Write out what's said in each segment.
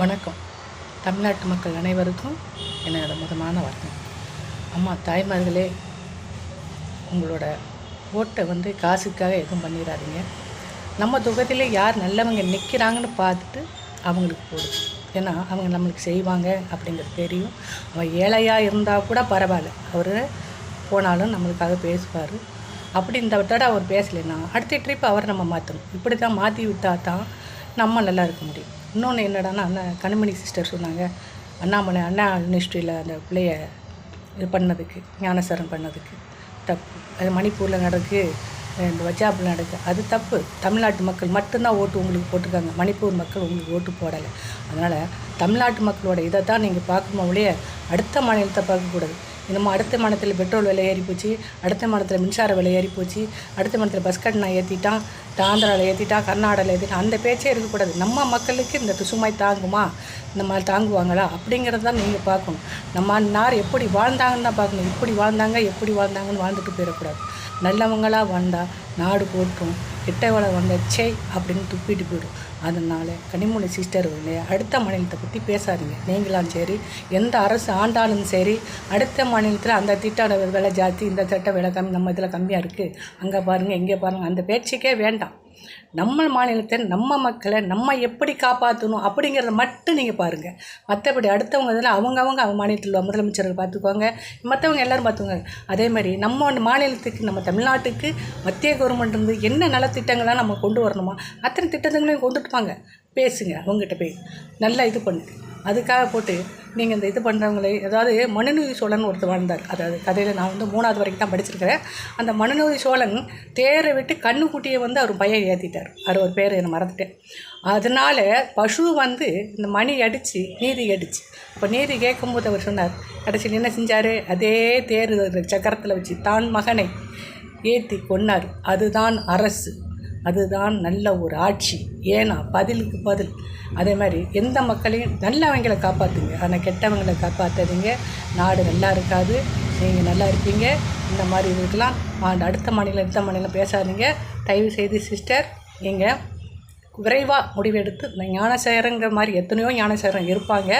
வணக்கம். தமிழ்நாட்டு மக்கள் அனைவருக்கும் என்னோட முதமான வணக்கம். அம்மா தாய்மார்களே உங்களோட ஓட்டை வந்து காசுக்காக எதுவும் பண்ணிடாதீங்க நம்ம தொகுதியில் யார் நல்லவங்க நிற்கிறாங்கன்னு பார்த்துட்டு அவங்களுக்கு போடுது ஏன்னா அவங்க நம்மளுக்கு செய்வாங்க அப்படிங்கிறது தெரியும். அவன் ஏழையாக இருந்தால் கூட பரவாயில்ல. அவர் போனாலும் நம்மளுக்காக பேசுவார். அப்படி இந்த அவர் பேசலைன்னா அடுத்த ட்ரிப் அவர் நம்ம மாற்றணும் இப்படி தான் மாற்றி விட்டால் தான் நம்ம நல்லா இருக்க முடியும். இன்னொன்று என்னடான்னா அண்ணன் கனிமணி சிஸ்டர் சொன்னாங்க. அண்ணாமலை அண்ணா யூனிவர்சிட்டியில் அந்த பிள்ளைய இது பண்ணதுக்கு ஞானசரம் பண்ணதுக்கு. தப்பு. அது மணிப்பூரில் நடக்கு இந்த வஜாபில் நடக்கு. அது தப்பு. தமிழ்நாட்டு மக்கள் மட்டும்தான் ஓட்டு உங்களுக்கு போட்டிருக்காங்க. மணிப்பூர் மக்கள் உங்களுக்கு ஓட்டு போடலை. அதனால் தமிழ்நாட்டு மக்களோட இதை தான் நீங்கள் பார்க்கணும் ஒழிய அடுத்த மாநிலத்தை பார்க்கக்கூடாது. இன்னமும் அடுத்த மாதத்தில் பெட்ரோல் விலை ஏறி போச்சு அடுத்த மாதத்தில் மின்சார விலை ஏறி போச்சு அடுத்த மாதத்தில் பஸ் கட்டணம் ஏற்றிட்டான் ஆந்திராவில் ஏற்றிட்டான் கர்நாடகாவில் ஏற்றிட்டான் அந்த பேச்சே இருக்கக்கூடாது. நம்ம மக்களுக்கு இந்த சுமை தாங்குமா? இந்த மாதிரி தாங்குவாங்களா? அப்படிங்கிறத தான் நீங்கள் பார்க்கணும். நம்ம நார் எப்படி வாழ்ந்தாங்கன்னு தான் பார்க்கணும். இப்படி வாழ்ந்தாங்க எப்படி வாழ்ந்தாங்கன்னு வாழ்ந்துட்டு போயிடக்கூடாது. நல்லவங்களாக வாழ்ந்தால் நாடு போட்டும் கெட்டவளை வந்த சே அப்படின்னு துப்பிட்டு போயிடும். அதனால் கனிமொழி சிஸ்டர் வந்து அடுத்த மாநிலத்தை பற்றி பேசாதீங்க. நீங்களாம் சரி எந்த அரசு ஆண்டாலும் சரி அடுத்த மாநிலத்தில் அந்த திட்டோட விலை ஜாஸ்தி இந்த திட்ட விலை கம்மி நம்ம இதில் கம்மியாக இருக்குது அங்கே பாருங்கள் இங்கே பாருங்கள் அந்த பேச்சுக்கே வேண்டாம். நம்ம மாநிலத்தை நம்ம மக்களை நம்ம எப்படி காப்பாற்றணும் அப்படிங்கிறத மட்டும் நீங்கள் பாருங்கள் மற்றபடி அடுத்தவங்க இதில் அவங்கவுங்க அவங்க மாநிலத்தில் உள்ள முதலமைச்சர்கள் பார்த்துக்குவாங்க. மற்றவங்க எல்லோரும் பார்த்துக்குவாங்க. அதே மாதிரி நம்ம மாநிலத்துக்கு நம்ம தமிழ்நாட்டுக்கு மத்திய கவர்மெண்ட் இருந்து என்ன நலத்திட்டங்கள்லாம் நம்ம கொண்டு வரணுமோ? அத்தனை திட்டங்களையும் கொண்டுட்டுப்பாங்க பேசுங்க அவங்ககிட்ட போய். நல்லா இது பண்ணு. அதுக்காக போட்டு நீங்கள் இந்த இது பண்ணுறவங்களே அதாவது மனுநீதி சோழன் ஒருத்தர் வாழ்ந்தார். அதாவது கதையில் நான் வந்து மூணாவது வரைக்கும் தான் படிச்சிருக்கிறேன். அந்த மனுநீதி சோழன் தேரை விட்டு கண்ணுக்குட்டியை வந்து அவர் பையன் ஏற்றிட்டார் அவர் ஒரு பேர் என்னை மறந்துட்டேன். அதனால் பசு வந்து இந்த மணி அடித்து நீதி அடிச்சு. இப்போ நீதி கேட்கும்போது அவர் சொன்னார் கடைசியில் என்ன செஞ்சார்? அதே தேர் சக்கரத்தில் வச்சு தான் மகனை ஏற்றி கொன்னார். அதுதான் அரசு. அதுதான் நல்ல ஒரு ஆட்சி. ஏன்னா பதிலுக்கு பதில். அதே மாதிரி எந்த மக்களையும் நல்லவங்களை காப்பாற்றுங்க ஆனால் கெட்டவங்களை காப்பாற்றாதீங்க நாடு நல்லா இருக்காது. நீங்கள் நல்லா இருப்பீங்க. இந்த மாதிரி இதுக்கெலாம் அடுத்த மாநிலம் அடுத்த மாநிலம் பேசாதீங்க. தயவு செய்து சிஸ்டர் நீங்கள் விரைவாக முடிவெடுத்து இந்த ஞானசேரங்கிற மாதிரி எத்தனையோ ஞானசேரம் இருப்பாங்க.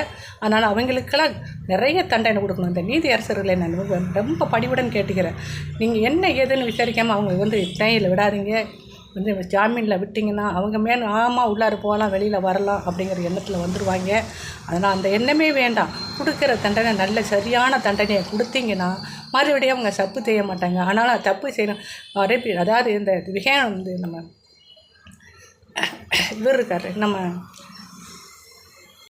அதனால் அவங்களுக்கெல்லாம் நிறைய தண்டனை கொடுக்கணும். இந்த நீதி அரசர்களை நான் ரொம்ப படிவுடன் கேட்டுக்கிறேன். நீங்கள் என்ன ஏதுன்னு விசாரிக்காமல் அவங்க வந்து ட்ரெயினில் விடாதீங்க. வந்து ஜாமீனில் விட்டிங்கன்னா அவங்க மேலே ஆமாம் உள்ளார போகலாம் வெளியில் வரலாம் அப்படிங்கிற எண்ணத்தில் வந்துடுவாங்க அதனால் அந்த எண்ணமே வேண்டாம். கொடுக்குற தண்டனை நல்ல சரியான தண்டனையை கொடுத்தீங்கன்னா மறுபடியும் அவங்க தப்பு செய்ய மாட்டாங்க. ஆனாலும் தப்பு செய்யணும். நிறைய அதாவது இந்த விஜயம் வந்து நம்ம இவர் இருக்கார் நம்ம